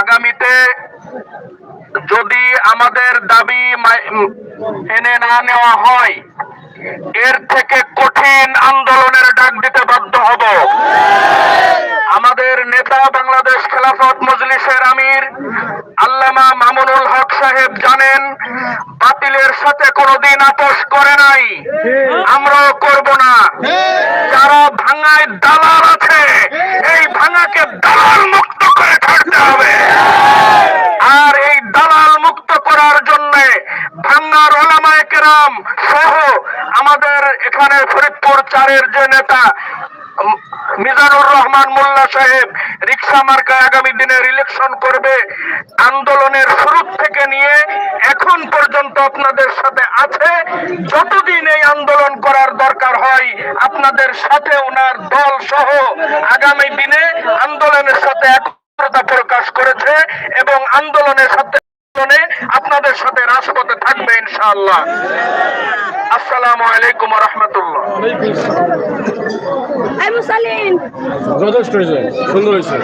আগামীতে যদি আমাদের দাবি মেনে না নেওয়া হয়, এর থেকে কঠিন আন্দোলনের ডাক দিতে বাধ্য হব। আমাদের নেতা বাংলাদেশ খেলাফত মজলিসের আমির আল্লামা মামুনুল হক সাহেব জানেন, বাতিলের সাথে কোনোদিন আপোষ করে নাই। আমরাও করব না। যারা ভাঙায় দালাল আছে, এই ভাঙাকে দালাল মুক্ত করে ছাড়তে হবে আর এই দালাল মুক্ত করার জন্য ভাঙ্গার কেরাম সহ আমাদের এখানে ফরিদপুর চারের যে নেতা মিজানুর রহমান মোল্লা সাহেব, রিক্সা মার্কায় আগামী দিনে ইলেকশন করবে। আন্দোলনের শুরু থেকে নিয়ে এখন পর্যন্ত আপনাদের সাথে আছে। যতদিন এই আন্দোলন করার দরকার হয়, আপনাদের সাথে ওনার দল সহ আগামী দিনে আন্দোলনের সাথে একত্রতা প্রকাশ করেছে এবং আন্দোলনের সাথে আপনাদের সাথে রাজপথে থাকবে ইনশাআল্লাহ। আসসালামু আলাইকুম রহমতুল্লাহ যথেষ্ট হয়েছে সুন্দর হয়েছে।